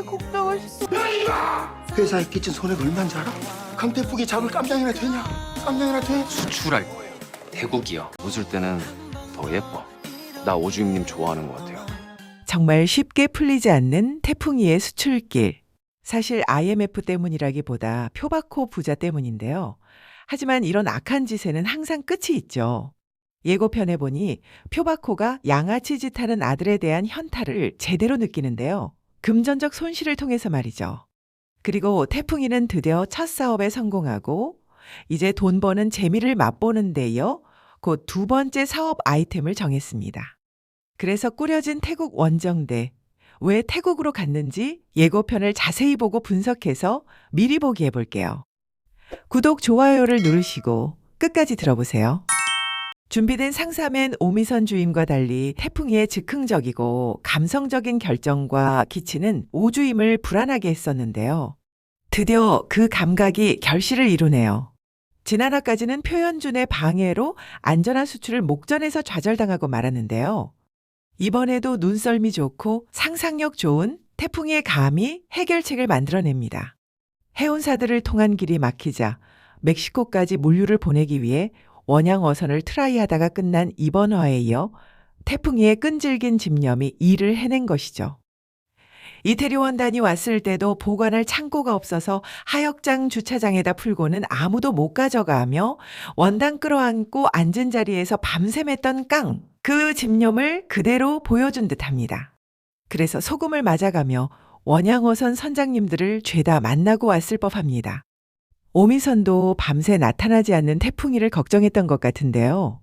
이렇게 걱정을 했어? 회사에 끼친 손해가 얼마인지 알아? 강태풍이 잡을 깜냥이나 되냐? 깜냥이나 돼? 수출할 거예요. 태국이요. 웃을 때는 더 예뻐. 나 오주임님 좋아하는 것 같아요. 정말 쉽게 풀리지 않는 태풍이의 수출길. 사실 IMF 때문이라기보다 표바코 부자 때문인데요. 하지만 이런 악한 짓에는 항상 끝이 있죠. 예고편에 보니 표바코가 양아치 짓하는 아들에 대한 현타를 제대로 느끼는데요. 금전적 손실을 통해서 말이죠. 그리고 태풍이는 드디어 첫 사업에 성공하고 이제 돈 버는 재미를 맛보는 데요. 곧 두 번째 사업 아이템을 정했습니다. 그래서 꾸려진 태국 원정대. 왜 태국으로 갔는지 예고편을 자세히 보고 분석해서 미리 보기 해볼게요. 구독, 좋아요를 누르시고 끝까지 들어보세요. 준비된 상사맨 오미선 주임과 달리 태풍이의 즉흥적이고 감성적인 결정과 기치는 오주임을 불안하게 했었는데요. 드디어 그 감각이 결실을 이루네요. 지난화까지는 표현준의 방해로 안전한 수출을 목전에서 좌절당하고 말았는데요. 이번에도 눈썰미 좋고 상상력 좋은 태풍의 감이 해결책을 만들어냅니다. 해운사들을 통한 길이 막히자 멕시코까지 물류를 보내기 위해 원양 어선을 트라이하다가 끝난 이번 화에 이어 태풍이의 끈질긴 집념이 일을 해낸 것이죠. 이태리 원단이 왔을 때도 보관할 창고가 없어서 하역장 주차장에다 풀고는 아무도 못 가져가며 원단 끌어안고 앉은 자리에서 밤샘했던 깡, 그 집념을 그대로 보여준 듯 합니다. 그래서 소금을 맞아가며 원양어선 선장님들을 죄다 만나고 왔을 법 합니다. 오미선도 밤새 나타나지 않는 태풍이를 걱정했던 것 같은데요.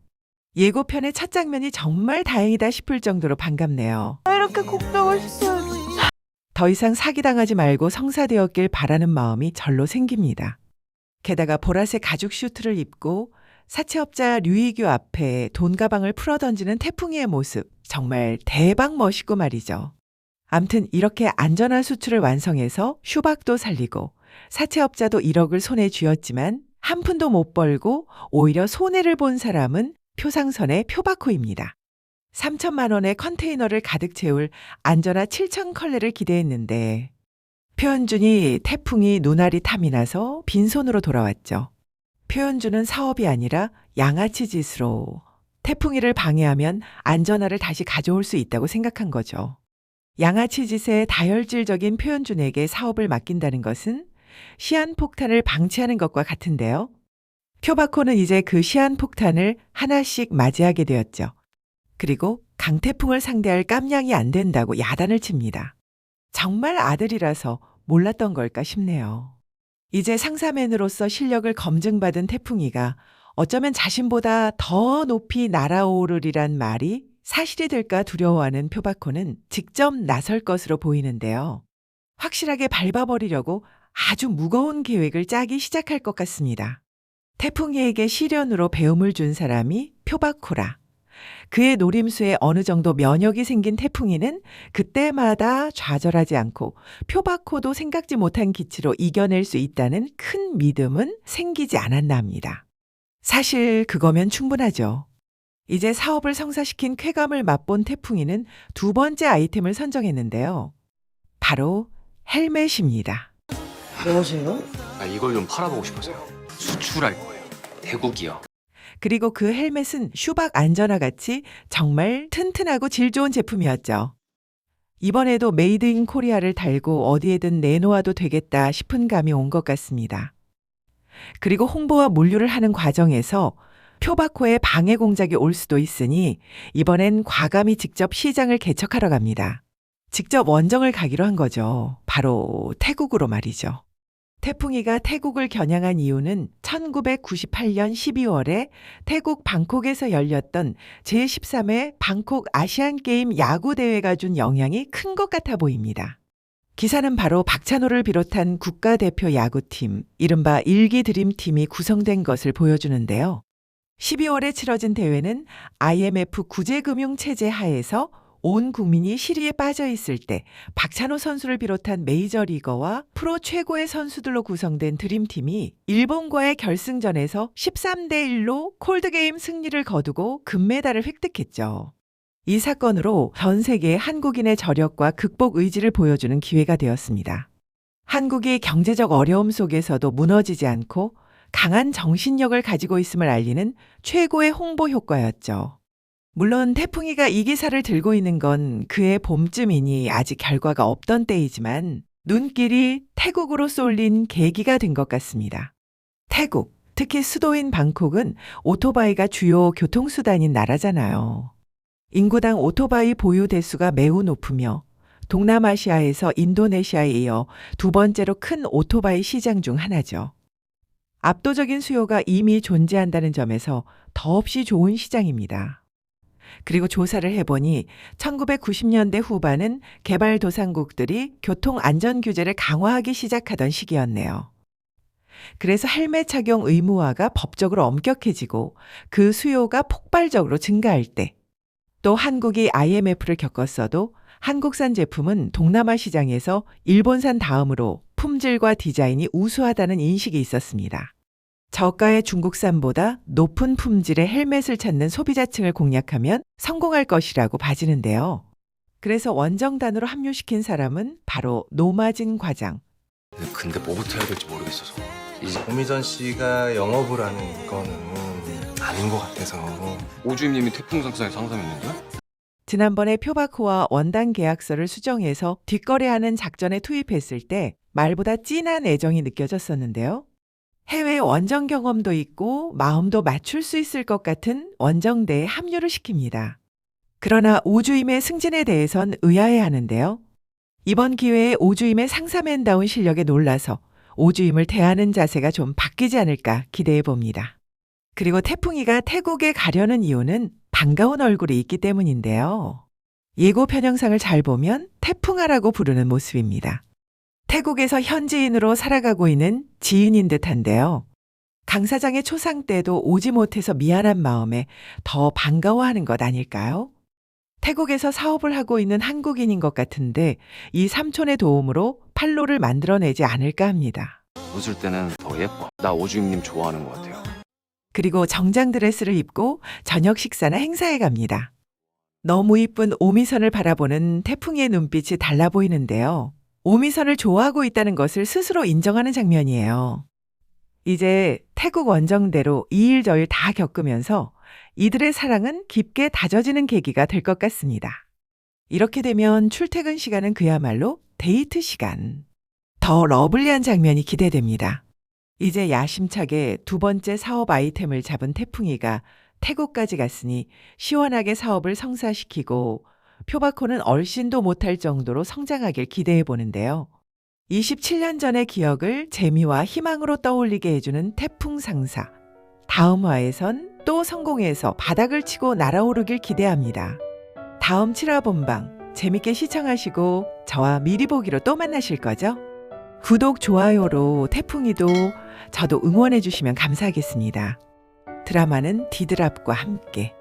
예고편의 첫 장면이 정말 다행이다 싶을 정도로 반갑네요. 왜 이렇게 걱정을 했어? 더 이상 사기당하지 말고 성사되었길 바라는 마음이 절로 생깁니다. 게다가 보라색 가죽 슈트를 입고 사채업자 류이규 앞에 돈 가방을 풀어 던지는 태풍이의 모습 정말 대박 멋있고 말이죠. 암튼 이렇게 안전한 수출을 완성해서 휴박도 살리고 사채업자도 1억을 손에 쥐었지만 한 푼도 못 벌고 오히려 손해를 본 사람은 표상선의 표바코입니다. 3천만 원의 컨테이너를 가득 채울 안전하 7천 컬레를 기대했는데 표현준이 태풍이 눈알이 탐이 나서 빈손으로 돌아왔죠. 표현준은 사업이 아니라 양아치 짓으로 태풍이를 방해하면 안전하를 다시 가져올 수 있다고 생각한 거죠. 양아치 짓에 다혈질적인 표현준에게 사업을 맡긴다는 것은 시한폭탄을 방치하는 것과 같은데요. 표바코는 이제 그 시한폭탄을 하나씩 맞이하게 되었죠. 그리고 강태풍을 상대할 깜냥이 안 된다고 야단을 칩니다. 정말 아들이라서 몰랐던 걸까 싶네요. 이제 상사맨으로서 실력을 검증받은 태풍이가 어쩌면 자신보다 더 높이 날아오르리란 말이 사실이 될까 두려워하는 표바코는 직접 나설 것으로 보이는데요. 확실하게 밟아버리려고 아주 무거운 계획을 짜기 시작할 것 같습니다. 태풍이에게 시련으로 배움을 준 사람이 표바코라. 그의 노림수에 어느 정도 면역이 생긴 태풍이는 그때마다 좌절하지 않고 표바코도 생각지 못한 기치로 이겨낼 수 있다는 큰 믿음은 생기지 않았나 합니다. 사실 그거면 충분하죠. 이제 사업을 성사시킨 쾌감을 맛본 태풍이는 두 번째 아이템을 선정했는데요. 바로 헬멧입니다. 뭐세요? 아, 이걸 좀 팔아보고 싶어서요. 수출할 거예요. 태국이요. 그리고 그 헬멧은 슈박 안전화 같이 정말 튼튼하고 질 좋은 제품이었죠. 이번에도 메이드 인 코리아를 달고 어디에든 내놓아도 되겠다 싶은 감이 온 것 같습니다. 그리고 홍보와 물류를 하는 과정에서 표바코의 방해 공작이 올 수도 있으니 이번엔 과감히 직접 시장을 개척하러 갑니다. 직접 원정을 가기로 한 거죠. 바로 태국으로 말이죠. 태풍이가 태국을 겨냥한 이유는 1998년 12월에 태국 방콕에서 열렸던 제13회 방콕 아시안게임 야구대회가 준 영향이 큰 것 같아 보입니다. 기사는 바로 박찬호를 비롯한 국가대표 야구팀, 이른바 일기 드림팀이 구성된 것을 보여주는데요. 12월에 치러진 대회는 IMF 구제금융체제 하에서 온 국민이 시리에 빠져 있을 때 박찬호 선수를 비롯한 메이저리거와 프로 최고의 선수들로 구성된 드림팀이 일본과의 결승전에서 13대 1로 콜드게임 승리를 거두고 금메달을 획득했죠. 이 사건으로 전 세계 한국인의 저력과 극복 의지를 보여주는 기회가 되었습니다. 한국이 경제적 어려움 속에서도 무너지지 않고 강한 정신력을 가지고 있음을 알리는 최고의 홍보 효과였죠. 물론 태풍이가 이 기사를 들고 있는 건 그해 봄쯤이니 아직 결과가 없던 때이지만 눈길이 태국으로 쏠린 계기가 된 것 같습니다. 태국, 특히 수도인 방콕은 오토바이가 주요 교통수단인 나라잖아요. 인구당 오토바이 보유 대수가 매우 높으며 동남아시아에서 인도네시아에 이어 두 번째로 큰 오토바이 시장 중 하나죠. 압도적인 수요가 이미 존재한다는 점에서 더없이 좋은 시장입니다. 그리고 조사를 해보니 1990년대 후반은 개발도상국들이 교통 안전 규제를 강화하기 시작하던 시기였네요. 그래서 헬멧 착용 의무화가 법적으로 엄격해지고 그 수요가 폭발적으로 증가할 때, 또 한국이 IMF를 겪었어도 한국산 제품은 동남아 시장에서 일본산 다음으로 품질과 디자인이 우수하다는 인식이 있었습니다. 저가의 중국산보다 높은 품질의 헬멧을 찾는 소비자층을 공략하면 성공할 것이라고 봐지는데요. 그래서 원정단으로 합류시킨 사람은 바로 노마진 과장. 근데 뭐부터 해야 될지 모르겠어서. 이제 오미전 씨가 영업을 하는 거는 아닌 것 같아서 오주임님이 태풍 상사에 상담했는데? 지난번에 표바코와 원단 계약서를 수정해서 뒷거래하는 작전에 투입했을 때 말보다 진한 애정이 느껴졌었는데요. 해외 원정 경험도 있고 마음도 맞출 수 있을 것 같은 원정대에 합류를 시킵니다. 그러나 오주임의 승진에 대해선 의아해 하는데요. 이번 기회에 오주임의 상사맨다운 실력에 놀라서 오주임을 대하는 자세가 좀 바뀌지 않을까 기대해 봅니다. 그리고 태풍이가 태국에 가려는 이유는 반가운 얼굴이 있기 때문인데요. 예고 편영상을 잘 보면 태풍아라고 부르는 모습입니다. 태국에서 현지인으로 살아가고 있는 지인인 듯한데요. 강 사장의 초상 때도 오지 못해서 미안한 마음에 더 반가워하는 것 아닐까요? 태국에서 사업을 하고 있는 한국인인 것 같은데 이 삼촌의 도움으로 팔로를 만들어내지 않을까 합니다. 웃을 때는 더 예뻐. 나 오주임님 좋아하는 것 같아요. 그리고 정장 드레스를 입고 저녁 식사나 행사에 갑니다. 너무 이쁜 오미선을 바라보는 태풍이의 눈빛이 달라 보이는데요. 오미선을 좋아하고 있다는 것을 스스로 인정하는 장면이에요. 이제 태국 원정대로 이 일 저일 다 겪으면서 이들의 사랑은 깊게 다져지는 계기가 될 것 같습니다. 이렇게 되면 출퇴근 시간은 그야말로 데이트 시간. 더 러블리한 장면이 기대됩니다. 이제 야심차게 두 번째 사업 아이템을 잡은 태풍이가 태국까지 갔으니 시원하게 사업을 성사시키고 표바코는 얼씬도 못할 정도로 성장하길 기대해 보는데요. 27년 전의 기억을 재미와 희망으로 떠올리게 해주는 태풍 상사. 다음 화에선 또 성공해서 바닥을 치고 날아오르길 기대합니다. 다음 7화 본방 재밌게 시청하시고 저와 미리 보기로 또 만나실 거죠? 구독, 좋아요로 태풍이도 저도 응원해 주시면 감사하겠습니다. 드라마는 디드랍과 함께